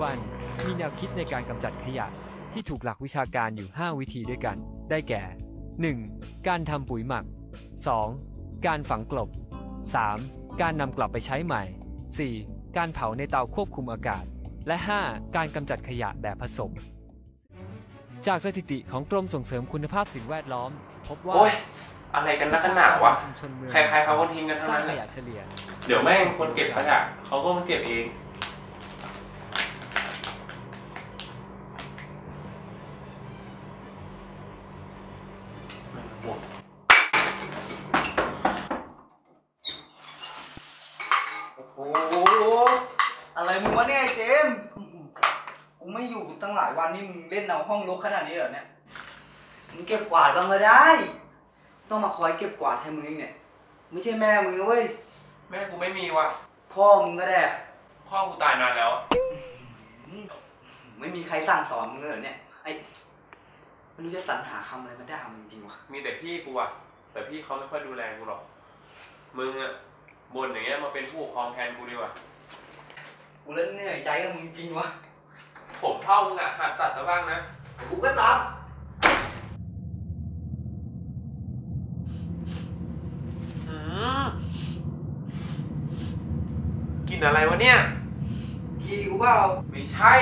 ปัจจุบัน มีแนวคิดในการกำจัดขยะที่ถูกหลักวิชาการอยู่ 5 วิธีด้วยกัน ได้แก่ 1. การทำปุ๋ยหมัก 2. การฝังกลบ 3. การนำกลับไปใช้ใหม่ 4. การเผาในเตาควบคุมอากาศ และ 5. การกำจัดขยะแบบผสม จากสถิติของกรมส่งเสริมคุณภาพสิ่งแวดล้อม พบว่า โอ้ย อะไรกันนักกันหนาวะ ชุมชนเมืองใครๆเขาก็ทิ้งกันทั้งสร้างนั้นขแหละยะเฉลี่ย เดี๋ยวแม่งคนเก็บขยะเขาก็มาเก็บเอง อ้โหอะไรมึงวะเนี่ยไอ้เจมส์กูไม่อยู่ตั้งหลายวันนี่มึงเล่นเอาห้องรกขนาดนี้เหรอเนี่ย มึงเก็บกวาดบ้างก็ได้ ต้องมาคอยเก็บกวาดให้มึงเองเนี่ย ไม่ใช่แม่มึงนะเว้ย แม่กูไม่มีว่ะ พ่อมึงก็ได้พ่อกูตายนานแล้ว อืมไม่มีใครสั่งสอนมึงเลยเหรอเนี่ย ไอ้ไม่รู้จะสรรหาคำอะไรมาด่ามึงจริงวะ มีแต่พี่กูอะแต่พี่เขาไม่ค่อยดูแลกูหรอก มึงอะ บ่นอย่างเงี้ยมาเป็นผู้ปกครองแทนกูดีกว่า กูเล่นเหนื่อยใจกับมึงจริงวะผมเท่ามึงอะหัดตัดซะบ้างนะ กูก็ตัดอืมกินอะไรวะเนี่ย ทีกูเปล่าไม่ใช่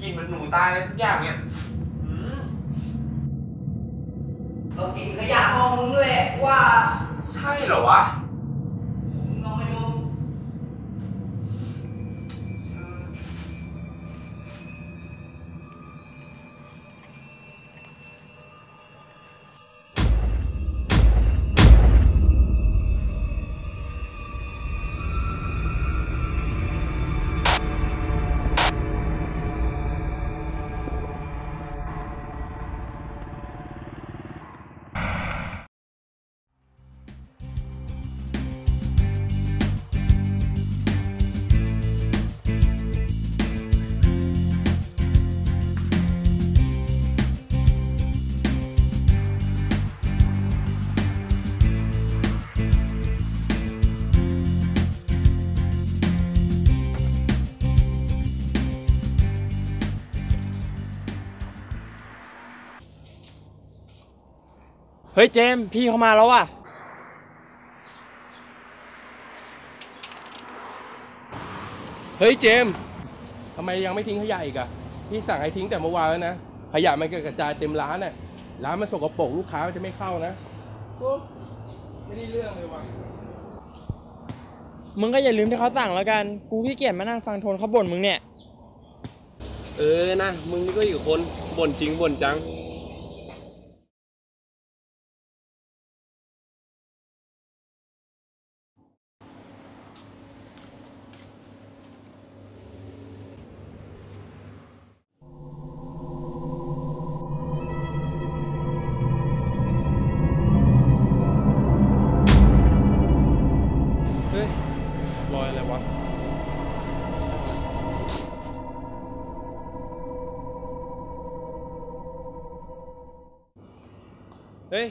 กินเหมันหนูตายอะไรสักอย่างเนี่ยอืมก็กินขยะห้องมึงด้วยแหละว่า ใช่เหรอวะ เฮ้ยเจมส์พี่เข้ามาแล้วว่ะ เฮ้ยเจมส์ทำไมยังไม่ทิ้งขยะอีกอะพี่สั่งให้ทิ้งแต่เมื่อวานแล้วนะ ขยะมันกระจายเต็มร้านน่ะ ร้านมันสกปรกลูกค้ามันจะไม่เข้านะโอ้ไม่ได้เรื่องเลยว่ะ มึงก็อย่าลืมที่เขาสั่งแล้วกัน กูขี้เกียจมานั่งฟังโทนเขาบ่นมึงเนี่ย เออนะ มึงนี่ก็อยู่คนบ่นจริงบ่นจัง ฮ้ย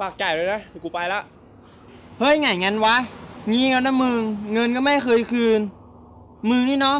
ฝากจ่ายเลยนะเดี๋ยวกูไปละ เฮ้ยไงงั้นวะ งี้แล้วนะมึง เงินก็ไม่เคยคืน มึงนี่เนาะ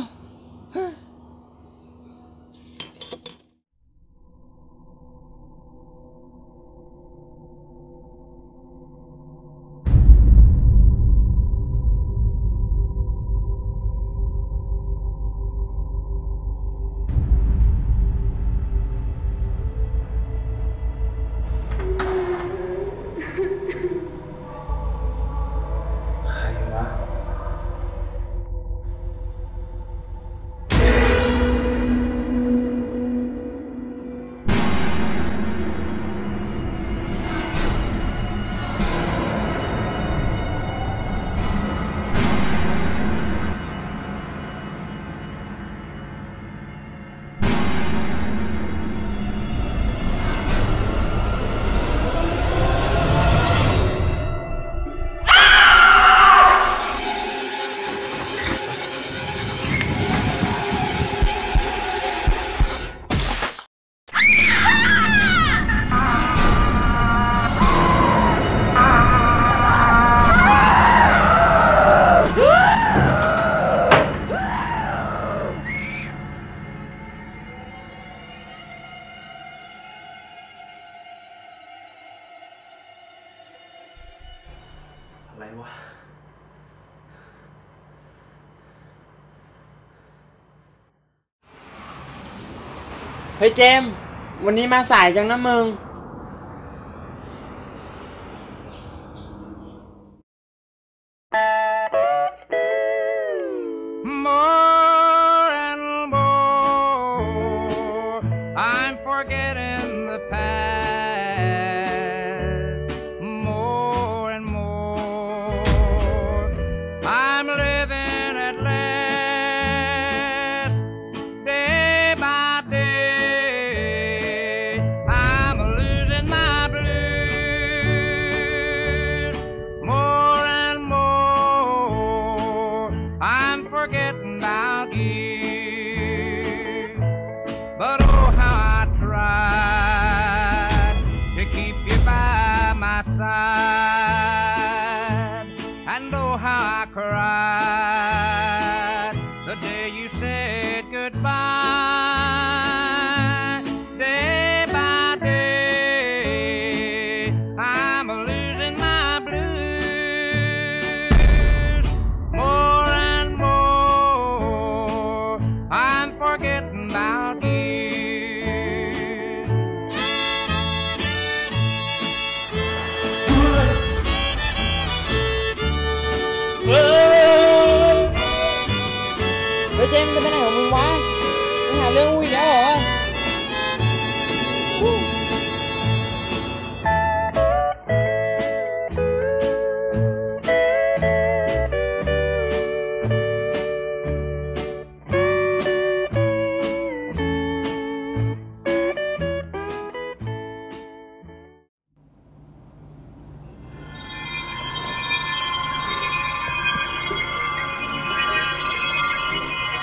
อะไรวะ เฮ้ยเจมวันนี้มาสายจังนะมึง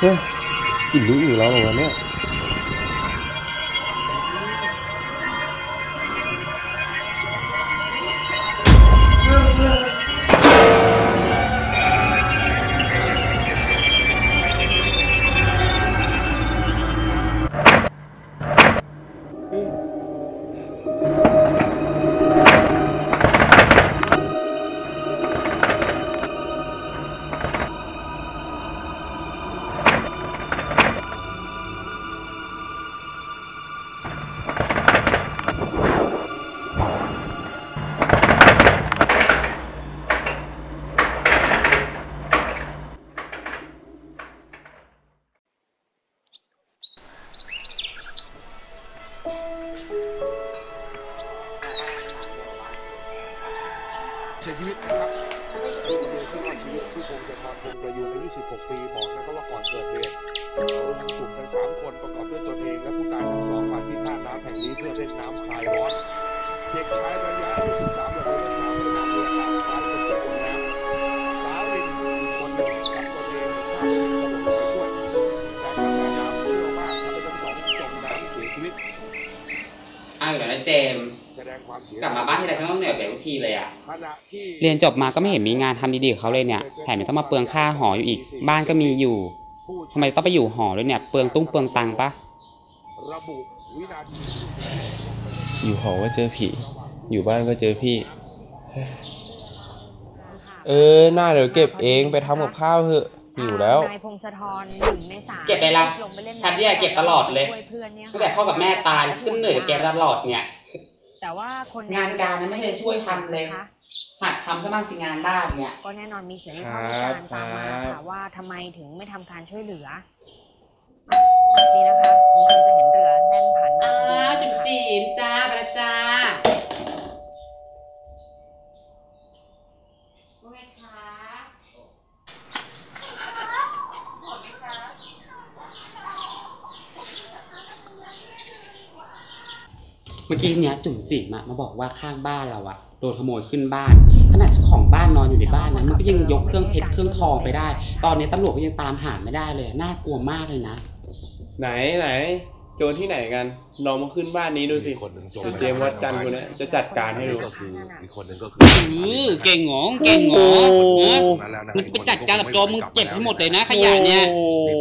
เฮ้ยกินรู้อยู่แล้วเหรอเนี่ย ทุกทีเลยอะขณะที่เรียนจบมาก็ไม่เห็นมีงานทำดีๆกับเขาเลยเนี่ย แถมยังต้องมาเปลืองค่าหออยู่อีก บ้านก็มีอยู่ผู้ทำไมต้องไปอยู่หอด้วยเนี่ย เปลืองตุ้งเปลืองตังค์ปะระบุวินาทีอยู่หอก็เจอผี อยู่บ้านก็เจอพี่ เออ หน้าเดี๋ยวเก็บเองไปทำกับข้าวเถอะหิวแล้วนายพงศธรหนึ่งในสามเก็บไปละลงไปเล่นฉันเนี่ยเก็บตลอดเลยช่วพื่อนเนี่ยตั้งแต่พ่อกับแม่ตายฉันก็เหนื่อยกับแกตลอดเนี่ย แต่ว่าคนงานการนั้นไม่เคยช่วยทำเลยนะคะ หัดทำซะบ้างสิงานบ้านเนี่ย ก็แน่นอนมีเสียงวิคพารักษ์วิจารณ์ตามมาบค่ะว่าทำไมถึงไม่ทำการช่วยเหลือนี่นะคะคุณผู้ชมจะเห็นเรือแน่นผ่านมาอ้าพอวดีจุ๋มนะคะ จีนจ้าไปละจ้าว่าไงคะ เมื่อกี้เนี่ยจุ๋มจิ๋มอะมาบอกว่าข้างบ้านเราอะโดนขโมยขึ้นบ้านขนาดเจ้าของบ้านนอนอยู่ในบ้านนะมันก็ยังยกเครื่องเพชรเครื่องทองไปได้ ตอนนี้ตำรวจก็ยังตามหาไม่ได้เลยน่ากลัวมากเลยนะไหนไหนโจรที่ไหนกันลองมาขึ้นบ้านนี้ดูสิคนหนึ่งจมเดี๋ยวเจมส์วัดจันทร์คนเนี้ยจะจัดการให้ดู ก็คืออีกคนหนึ่งก็คือเก่งหงเก่งหงมึงไปจัดการกับโจรมึงเก็บให้หมดเลยนะขยะเนี่ย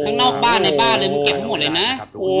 ข้างนอกบ้านในบ้านเลยมึงเก็บให้หมดเลยนะ โอ้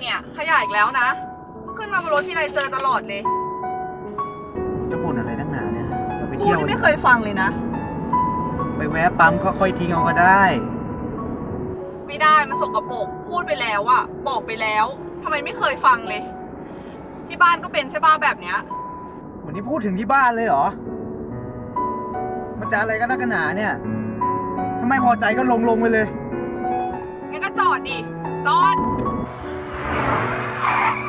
เนี่ย ขยะอีกแล้วนะ ขึ้นมาบนรถที่ไรเจอตลอดเลยจะบ่นอะไรนักหนาเนี่ย เราไปพูเที่ดยวไม่เคยฟังเลยนะ ไปแวะปั๊มก็ค่อยทิ้งเอาก็ได้ ไม่ได้มันสกปรกพูดไปแล้วอะบอกไปแล้วทำไมไม่เคยฟังเลย ที่บ้านก็เป็นใช่ป่ะแบบเนี้ย วันนี้พูดถึงที่บ้านเลยเหรอมันจะอะไรกันนักกันหนาเนี่ยถ้าไม่พอใจก็ลงลงไปเลย งั้นก็จอดดิ จอด Thank you.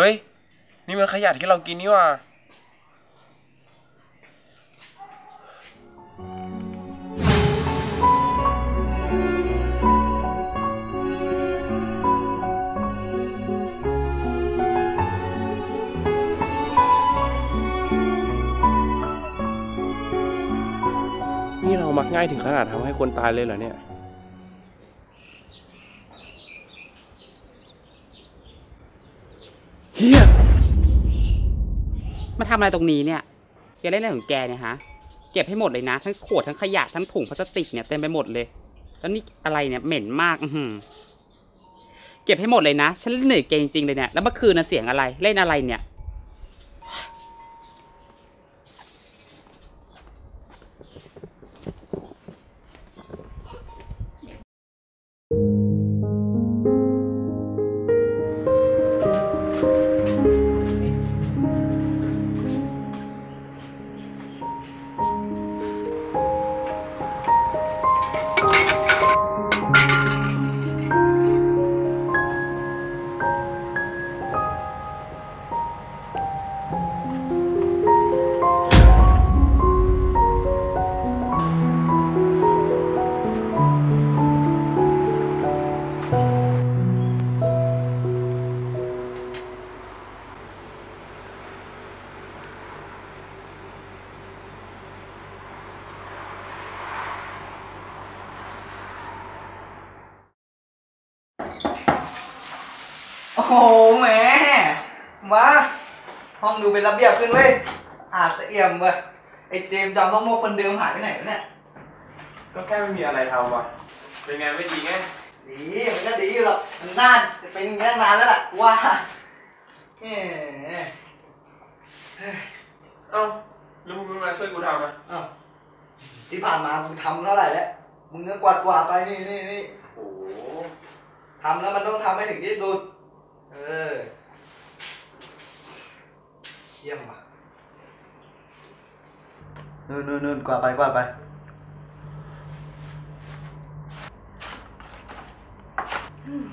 ฮ้ย นี่มันขยะที่เรากินนี่ว่า นี่เรามักง่ายถึงขนาดทำให้คนตายเลยเหรอเนี่ย เฮียมาทำอะไรตรงนี้เนี่ยแกเล่นอะไรของแกเนี่ยฮะ เก็บให้หมดเลยนะ ทั้งขวดทั้งขยะทั้งถุงพลาสติกเนี่ยเต็มไปหมดเลย แล้วนี่อะไรเนี่ยเหม็นมาก อืเก็บให้หมดเลยนะ ฉันเหนื่อยแกจริงๆเลยเนี่ย แล้วเมื่อคืนน่ะเสียงอะไร เล่นอะไรเนี่ย เป็นระเบียบขึ้นเว้ยอาจเสะเอี่ยมเว้ยไอ้เจมส์จอมต้องโมกคนเดิมหายไปไหนวะเนี่ยก็แค่ไม่มีอะไรทำว่ะเป็นไงไม่ดีไงดีมันก็ดีอยู่หรอกมันน่านเป็นอย่างนี้ตั้งนานแล้วล่ะกูว่าเอ๊ะเอ้าแล้วมึงไม่มาช่วยกูทำอะเอ้าที่ผ่านมากูทำเท่าไหร่แล้วมึงก็กวาดกวาดๆไปนี่นี่นี่โอ้โหทำแล้วมันต้องทำให้ถึงที่สุด เออ เยี่ยมว่ะนู่นนู่นกว่าไปกว่าไป อืม